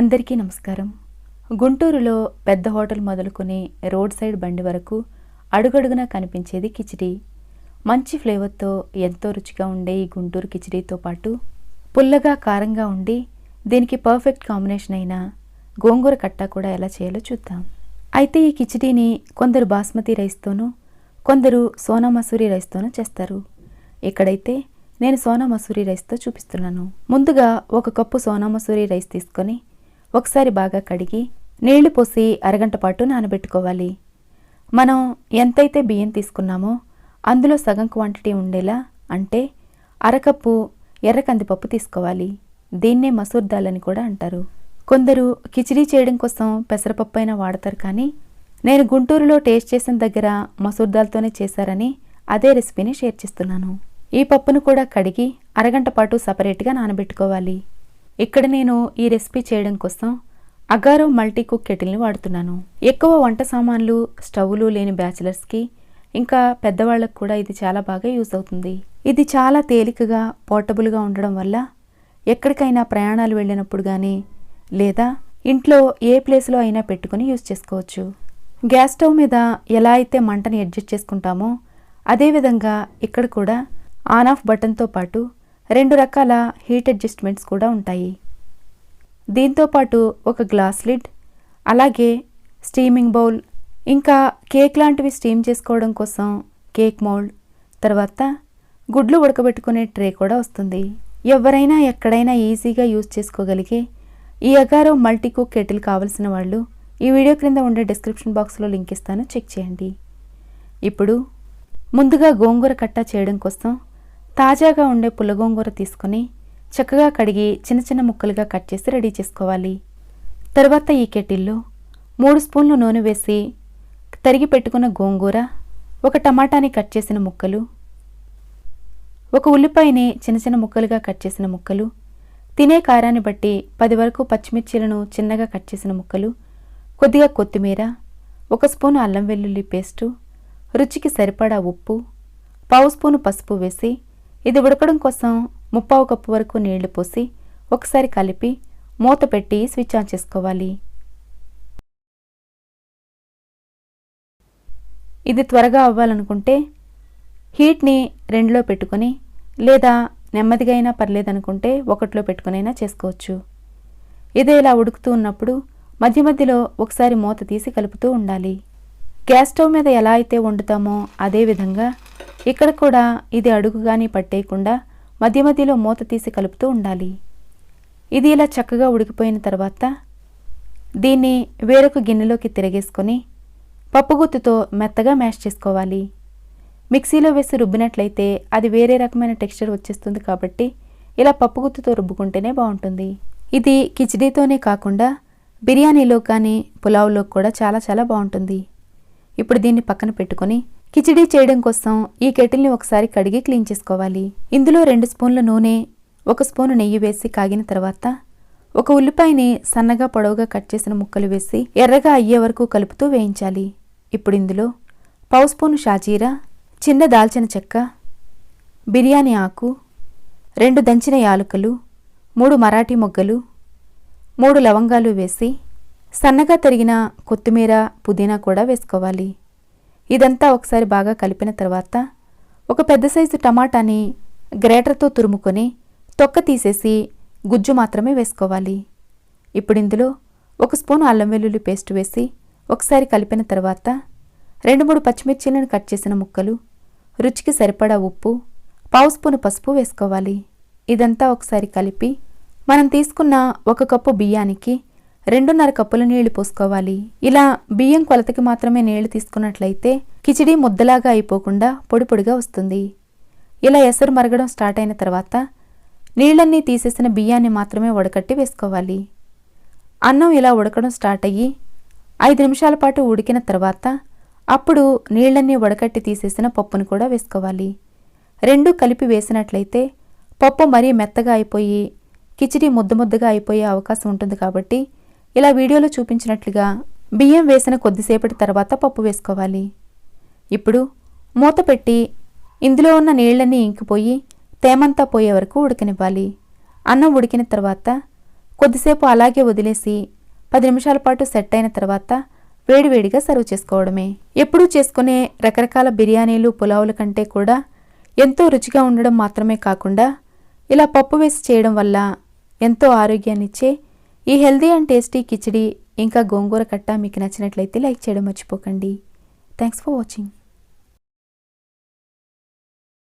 అందరికీ నమస్కారం. గుంటూరులో పెద్ద హోటల్ మొదలుకొని రోడ్ సైడ్ బండి వరకు అడుగడుగునా కనిపించేది కిచిడి. మంచి ఫ్లేవర్తో ఎంతో రుచిగా ఉండే ఈ గుంటూరు కిచిడీతో పాటు పుల్లగా కారంగా ఉండి దీనికి పర్ఫెక్ట్ కాంబినేషన్ అయిన గోంగూర కట్ట కూడా ఎలా చేయాలో చూద్దాం. అయితే ఈ కిచిడీని కొందరు బాస్మతి రైస్తోనూ కొందరు సోనా మసూరి రైస్తోనూ చేస్తారు. ఇక్కడైతే నేను సోనా మసూరి రైస్తో చూపిస్తున్నాను. ముందుగా ఒక కప్పు సోనా మసూరి రైస్ తీసుకొని ఒకసారి బాగా కడిగి నీళ్ళు పోసి అరగంట పాటు నానబెట్టుకోవాలి. మనం ఎంతైతే బియ్యం తీసుకున్నామో అందులో సగం క్వాంటిటీ ఉండేలా అంటే అరకప్పు ఎర్ర కందిపప్పు తీసుకోవాలి. దీన్నే మసూర్ దాల్ అని కూడా అంటారు. కొందరు కిచిడీ చేయడం కోసం పెసరపప్పు అయినా వాడతారు కానీ నేను గుంటూరులో టేస్ట్ చేసిన దగ్గర మసూర్ దాల్తోనే చేశారని అదే రెసిపీని షేర్ చేస్తున్నాను. ఈ పప్పును కూడా కడిగి అరగంట పాటు సపరేట్గా నానబెట్టుకోవాలి. ఇక్కడ నేను ఈ రెసిపీ చేయడం కోసం అగారో మల్టీ కుక్ కెటిల్ని వాడుతున్నాను. ఎక్కువ వంట సామాన్లు స్టవ్లు లేని బ్యాచిలర్స్కి ఇంకా పెద్దవాళ్ళకు కూడా ఇది చాలా బాగా యూజ్ అవుతుంది. ఇది చాలా తేలికగా పోర్టబుల్గా ఉండడం వల్ల ఎక్కడికైనా ప్రయాణాలు వెళ్ళినప్పుడు కానీ లేదా ఇంట్లో ఏ ప్లేస్లో అయినా పెట్టుకుని యూజ్ చేసుకోవచ్చు. గ్యాస్ స్టవ్ మీద ఎలా అయితే మంటని అడ్జస్ట్ చేసుకుంటామో అదేవిధంగా ఇక్కడ కూడా ఆన్ ఆఫ్ బటన్తో పాటు రెండు రకాల హీట్ అడ్జస్ట్మెంట్స్ కూడా ఉంటాయి. దీంతో పాటు ఒక గ్లాస్ లిడ్ అలాగే స్టీమింగ్ బౌల్ ఇంకా కేక్ లాంటివి స్టీమ్ చేసుకోవడం కోసం కేక్ మౌల్డ్ తర్వాత గుడ్లు ఉడకబెట్టుకునే ట్రే కూడా వస్తుంది. ఎవరైనా ఎక్కడైనా ఈజీగా యూజ్ చేసుకోగలిగే ఈ అగారో మల్టీ కుక్ కెటిల్ కావలసిన వాళ్ళు ఈ వీడియో క్రింద ఉండే డిస్క్రిప్షన్ బాక్స్లో లింక్ ఇస్తాను చెక్ చేయండి. ఇప్పుడు ముందుగా గోంగూర కట్ట చేయడం కోసం తాజాగా ఉండే పులగోంగూర తీసుకొని చక్కగా కడిగి చిన్న చిన్న ముక్కలుగా కట్ చేసి రెడీ చేసుకోవాలి. తర్వాత ఈ కెటిల్లో మూడు స్పూన్లు నూనె వేసి తరిగి పెట్టుకున్న గోంగూర ఒక టమాటాని కట్ చేసిన ముక్కలు ఒక ఉల్లిపాయని చిన్న చిన్న ముక్కలుగా కట్ చేసిన ముక్కలు తినే కారాన్ని బట్టి పది వరకు పచ్చిమిర్చీలను చిన్నగా కట్ చేసిన ముక్కలు కొద్దిగా కొత్తిమీర ఒక స్పూను అల్లం వెల్లుల్లి పేస్టు రుచికి సరిపడా ఉప్పు పావు స్పూను పసుపు వేసి ఇది ఉడకడం కోసం ముప్పావు కప్పు వరకు నీళ్ళు పోసి ఒకసారి కలిపి మూత పెట్టి స్విచ్ ఆన్ చేసుకోవాలి. ఇది త్వరగా అవ్వాలనుకుంటే హీట్ని రెండులో పెట్టుకొని లేదా నెమ్మదిగా అయినా పర్లేదనుకుంటే ఒకటిలో పెట్టుకునైనా చేసుకోవచ్చు. ఇది ఇలా ఉడుకుతూ ఉన్నప్పుడు మధ్య మధ్యలో ఒకసారి మూత తీసి కలుపుతూ ఉండాలి. గ్యాస్ స్టవ్ మీద ఎలా అయితే వండుతామో అదే విధంగా ఇక్కడ కూడా ఇది అడుగు కానీ పట్టేయకుండా మధ్య మధ్యలో మూత తీసి కలుపుతూ ఉండాలి. ఇది ఇలా చక్కగా ఉడికిపోయిన తర్వాత దీన్ని వేరొక గిన్నెలోకి తిరగేసుకొని పప్పుగుత్తుతో మెత్తగా మ్యాష్ చేసుకోవాలి. మిక్సీలో వేసి రుబ్బినట్లయితే అది వేరే రకమైన టెక్స్చర్ వచ్చేస్తుంది కాబట్టి ఇలా పప్పుగుత్తుతో రుబ్బుకుంటేనే బాగుంటుంది. ఇది కిచిడీతోనే కాకుండా బిర్యానీలో కానీ పులావ్లో కూడా చాలా చాలా బాగుంటుంది. ఇప్పుడు దీన్ని పక్కన పెట్టుకొని కిచిడీ చేయడం కోసం ఈ కెటిల్ని ఒకసారి కడిగి క్లీన్ చేసుకోవాలి. ఇందులో రెండు స్పూన్ల నూనె ఒక స్పూను నెయ్యి వేసి కాగిన తర్వాత ఒక ఉల్లిపాయని సన్నగా పొడవుగా కట్ చేసిన ముక్కలు వేసి ఎర్రగా అయ్యే వరకు కలుపుతూ వేయించాలి. ఇప్పుడు ఇందులో పావు స్పూను షాజీరా చిన్న దాల్చిన చెక్క బిర్యానీ ఆకు రెండు దంచిన యాలకులు మూడు మరాఠీ మొగ్గలు మూడు లవంగాలు వేసి సన్నగా తరిగిన కొత్తిమీర పుదీనా కూడా వేసుకోవాలి. ఇదంతా ఒకసారి బాగా కలిపిన తర్వాత ఒక పెద్ద సైజు టమాటాని గ్రేటర్తో తురుముకొని తొక్క తీసేసి గుజ్జు మాత్రమే వేసుకోవాలి. ఇప్పుడు ఇందులో ఒక స్పూన్ అల్లం వెల్లుల్లి పేస్ట్ వేసి ఒకసారి కలిపిన తర్వాత రెండు మూడు పచ్చిమిర్చీలను కట్ చేసిన ముక్కలు రుచికి సరిపడా ఉప్పు పావు స్పూను పసుపు వేసుకోవాలి. ఇదంతా ఒకసారి కలిపి మనం తీసుకున్న ఒక కప్పు బియ్యానికి రెండున్నర కప్పుల నీళ్ళు పోసుకోవాలి. ఇలా బియ్యం కొలతకి మాత్రమే నీళ్ళు తీసుకున్నట్లయితే కిచిడి ముద్దలాగా అయిపోకుండా పొడి పొడిగా వస్తుంది. ఇలా ఎసరు మరగడం స్టార్ట్ అయిన తర్వాత నీళ్ళన్నీ తీసేసిన బియ్యాన్ని మాత్రమే ఉడకట్టి వేసుకోవాలి. అన్నం ఇలా ఉడకడం స్టార్ట్ అయ్యి ఐదు నిమిషాల పాటు ఉడికిన తర్వాత అప్పుడు నీళ్ళన్నీ వడకట్టి తీసేసిన పప్పును కూడా వేసుకోవాలి. రెండు కలిపి వేసినట్లయితే పప్పు మరీ మెత్తగా అయిపోయి కిచిడి ముద్ద ముద్దగా అయిపోయే అవకాశం ఉంటుంది కాబట్టి ఇలా వీడియోలో చూపించినట్లుగా బియ్యం వేసిన కొద్దిసేపటి తర్వాత పప్పు వేసుకోవాలి. ఇప్పుడు మూత పెట్టి ఇందులో ఉన్న నీళ్ళన్నీ ఇంకిపోయి తేమంతా పోయే వరకు ఉడకనివ్వాలి. అన్నం ఉడికిన తర్వాత కొద్దిసేపు అలాగే వదిలేసి పది నిమిషాల పాటు సెట్ అయిన తర్వాత వేడివేడిగా సర్వ్ చేసుకోవడమే. ఎప్పుడూ చేసుకునే రకరకాల బిర్యానీలు పులావుల కంటే కూడా ఎంతో రుచిగా ఉండడం మాత్రమే కాకుండా ఇలా పప్పు వేసి చేయడం వల్ల ఎంతో ఆరోగ్యాన్నిచ్చే ఈ హెల్దీ అండ్ టేస్టీ కిచిడి ఇంకా గోంగూర కట్ట మీకు నచ్చినట్లయితే లైక్ చేయడం మర్చిపోకండి. Thanks for watching